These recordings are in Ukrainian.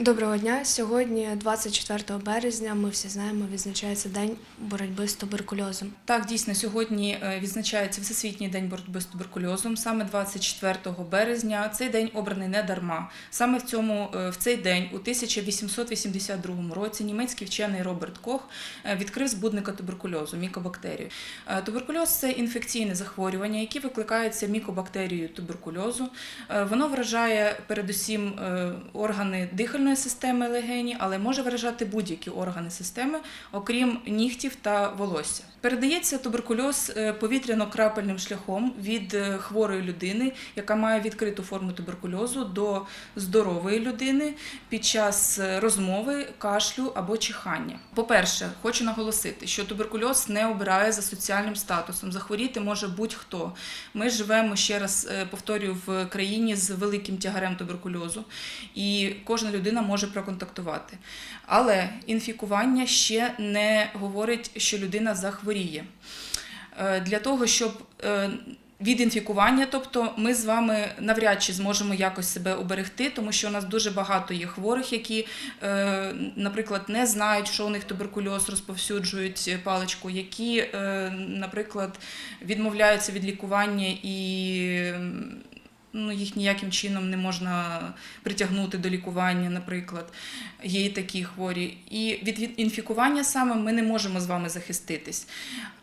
Доброго дня. Сьогодні, 24 березня, ми всі знаємо, відзначається День боротьби з туберкульозом. Так, дійсно, сьогодні е, відзначається Всесвітній день боротьби з туберкульозом, саме 24 березня. Цей день обраний не дарма. Саме в цьому е, в цей день, у 1882 році, німецький вчений Роберт Кох е, відкрив збудника туберкульозу мікобактерію. Туберкульоз це інфекційне захворювання, яке викликається мікобактерією туберкульозу. Воно вражає передусім органи дихальної системи легені, але може вражати будь-які органи системи, окрім нігтів та волосся. Передається туберкульоз е, повітряно-крапельним шляхом від е, хворої людини, яка має відкриту форму туберкульозу, до здорової людини під час е, розмови, кашлю або чихання. По-перше, хочу наголосити, що туберкульоз не обирає за соціальним статусом. Захворіти може будь-хто. Ми живемо ще раз повторюю в країні з великим тягарем туберкульозу, і кожна людина може проконтактувати. Але інфікування ще не говорить, що людина захворіє. Е, Для того, щоб е, від інфікування, тобто ми з вами навряд чи зможемо якось себе оберегти, тому що у нас дуже багато є хворих, які, е, наприклад, не знають, що у них туберкульоз, розповсюджують паличку, які, наприклад, відмовляються від лікування і ну, їх ніяким чином не можна притягнути до лікування, наприклад. Є і такі хворі. І від, інфікування саме ми не можемо з вами захиститись.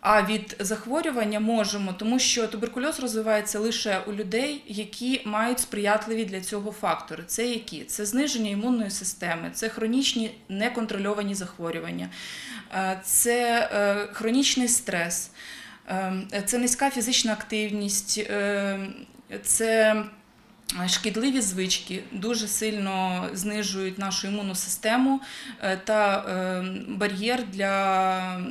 А від захворювання можемо, тому що туберкульоз розвивається лише у людей, які мають сприятливі для цього фактори. Це які? Це зниження імунної системи, це хронічні неконтрольовані захворювання, е, це е, хронічний стрес, е, це низька фізична активність, е, це Шкідливі звички дуже сильно знижують нашу імунну систему е, та е, бар'єр для,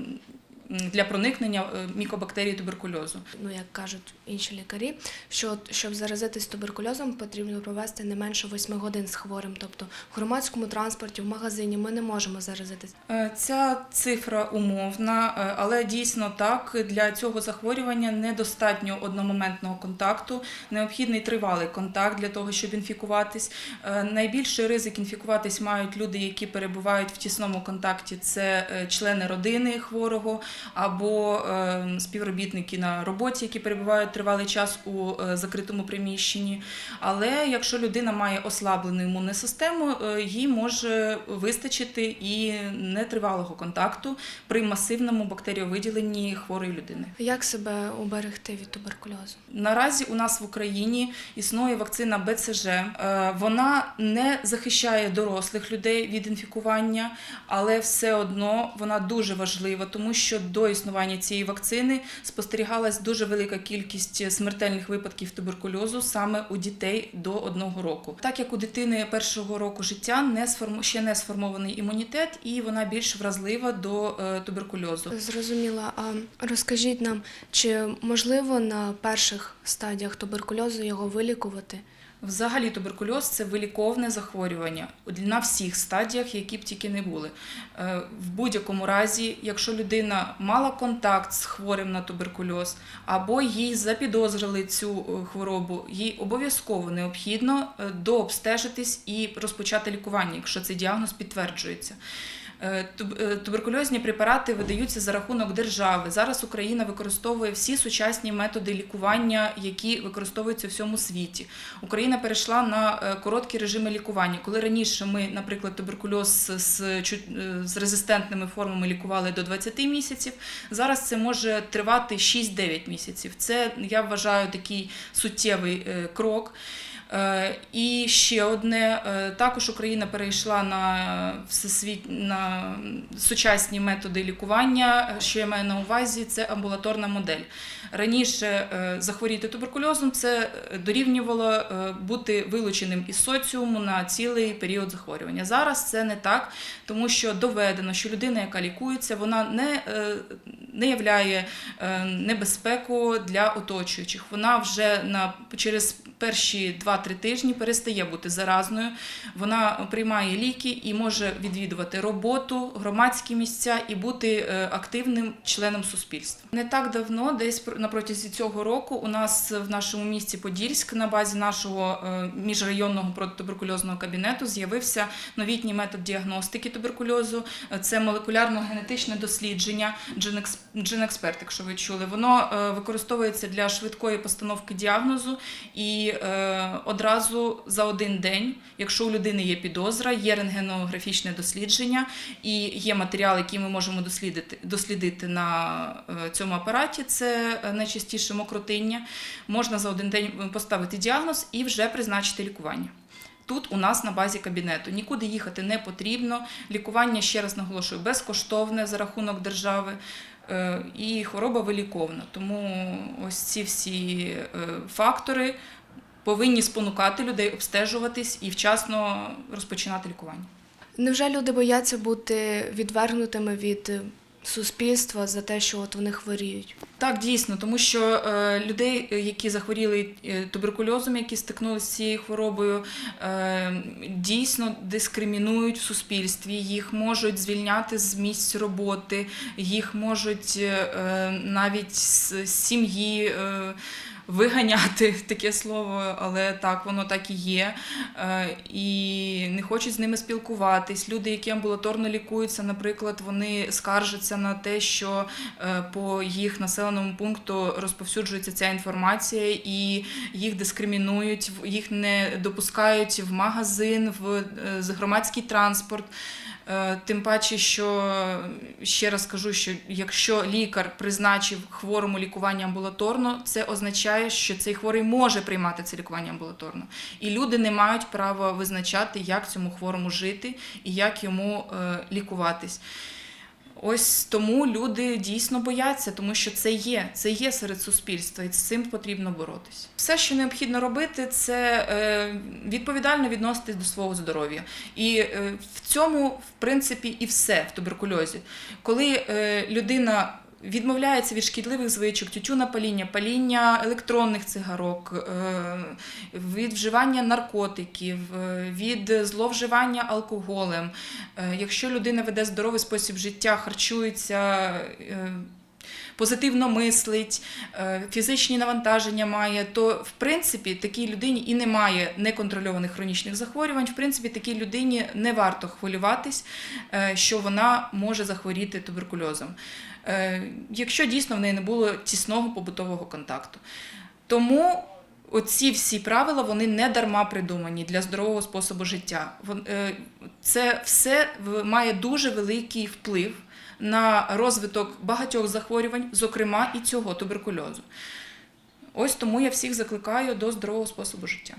для проникнення е, мікобактерій туберкульозу. Ну, як кажуть інші лікарі, що щоб заразитись туберкульозом, потрібно провести не менше 8 годин з хворим. Тобто в громадському транспорті, в магазині ми не можемо заразитись. Е, Ця цифра умовна, е, але дійсно так для цього захворювання недостатньо одномоментного контакту. Необхідний тривалий контакт для того, щоб інфікуватись. Найбільший ризик інфікуватись мають люди, які перебувають в тісному контакті. Це члени родини хворого або е, співробітники на роботі, які перебувають тривалий час у е, закритому приміщенні. Але якщо людина має ослаблену імунну систему, е, їй може вистачити і нетривалого контакту при масивному бактеріовиділенні хворої людини. Як себе уберегти від туберкульозу? Наразі у нас в Україні існує вакцина БЦЖ. Е, Вона не захищає дорослих людей від інфікування, але все одно вона дуже важлива, тому що до існування цієї вакцини спостерігалась дуже велика кількість смертельних випадків туберкульозу саме у дітей до одного року. Так як у дитини першого року життя не ще не сформований імунітет, і вона більш вразлива до е, туберкульозу. Зрозуміла. А розкажіть нам, чи можливо на перших стадіях туберкульозу його вилікувати? Взагалі туберкульоз це виліковне захворювання на всіх стадіях, які б тільки не були. Е, В будь-якому разі, якщо людина мала контакт з хворим на туберкульоз, або їй запідозрили цю е, хворобу, їй обов'язково необхідно е, дообстежитись і розпочати лікування, якщо цей діагноз підтверджується. Е, е, Туберкульозні препарати видаються за рахунок держави. Зараз Україна використовує всі сучасні методи лікування, які використовуються у всьому світі. Україна перейшла на е, короткі режими лікування. Коли раніше ми, наприклад, туберкульоз з, з резистентними формами лікували до 20 місяців, зараз це може тривати 6-9 місяців. Це я вважаю такий суттєвий крок. Е, І ще одне е, також Україна перейшла на всесвіт на сучасні методи лікування. Що я маю на увазі, це амбулаторна модель. Раніше е, захворіти туберкульозом це дорівнювало бути вилученим із соціуму на цілий період захворювання. Зараз це не так, тому що доведено, що людина, яка лікується, вона не, не являє е, небезпеку для оточуючих. Вона вже на через перші 2-3 2-3 тижні перестає бути заразною. Вона приймає ліки і може відвідувати роботу, громадські місця і бути е, активним членом суспільства. Не так давно, десь на протязі цього року, у нас в нашому місті Подільськ на базі нашого е, міжрайонного протитуберкульозного кабінету з'явився новітній метод діагностики туберкульозу. Це молекулярно-генетичне дослідження GenEx- GenExpert, якщо ви чули. Воно е, використовується для швидкої постановки діагнозу і е, одразу за один день, якщо у людини є підозра, є рентгенографічне дослідження і є матеріал, який ми можемо дослідити, дослідити на е, цьому апараті. Це найчастіше мокротиння. Можна за один день поставити діагноз і вже призначити лікування. Тут у нас на базі кабінету нікуди їхати не потрібно. Лікування, ще раз наголошую, безкоштовне за рахунок держави. Е, І хвороба виліковна. Тому ось ці всі е, фактори повинні спонукати людей обстежуватись і вчасно розпочинати лікування. Невже люди бояться бути відвергнутими від суспільства за те, що от вони хворіють? Так, дійсно, тому що е, людей, е, які захворіли е, туберкульозом, які стикнулися з цією хворобою, е, дійсно дискримінують в суспільстві. Їх можуть звільняти з місць роботи, їх можуть е, навіть з з сім'ї. Е, Виганяти таке слово, але так воно так і є. Е, І не хочуть з ними спілкуватись. Люди, які амбулаторно лікуються, наприклад, вони скаржаться на те, що е, по їх населеному пункту розповсюджується ця інформація, і їх дискримінують, їх не допускають в магазин, в е, громадський транспорт. Е, Тим паче, що ще раз кажу, що якщо лікар призначив хворому лікування амбулаторно, це означає, що цей хворий може приймати це лікування амбулаторно. І люди не мають права визначати, як цьому хворому жити і як йому е, лікуватись. Ось тому люди дійсно бояться, тому що це є, це є серед суспільства, і з цим потрібно боротися. Все, що необхідно робити, це е, відповідально відноситись до свого здоров'я. І е, в цьому, в принципі, і все в туберкульозі. Коли е, людина відмовляється від шкідливих звичок, тютюна паління, паління електронних цигарок, е, від вживання наркотиків, е, від зловживання алкоголем. Е, Якщо людина веде здоровий спосіб життя, харчується. Позитивно мислить, е, фізичні навантаження має, то в принципі такій людині і немає неконтрольованих хронічних захворювань. В принципі, такій людині не варто хвилюватись, е, що вона може захворіти туберкульозом, е, якщо дійсно в неї не було тісного побутового контакту. Тому оці всі правила вони не дарма придумані для здорового способу життя. Це все має дуже великий вплив на розвиток багатьох захворювань, зокрема і цього туберкульозу. Ось тому я всіх закликаю до здорового способу життя.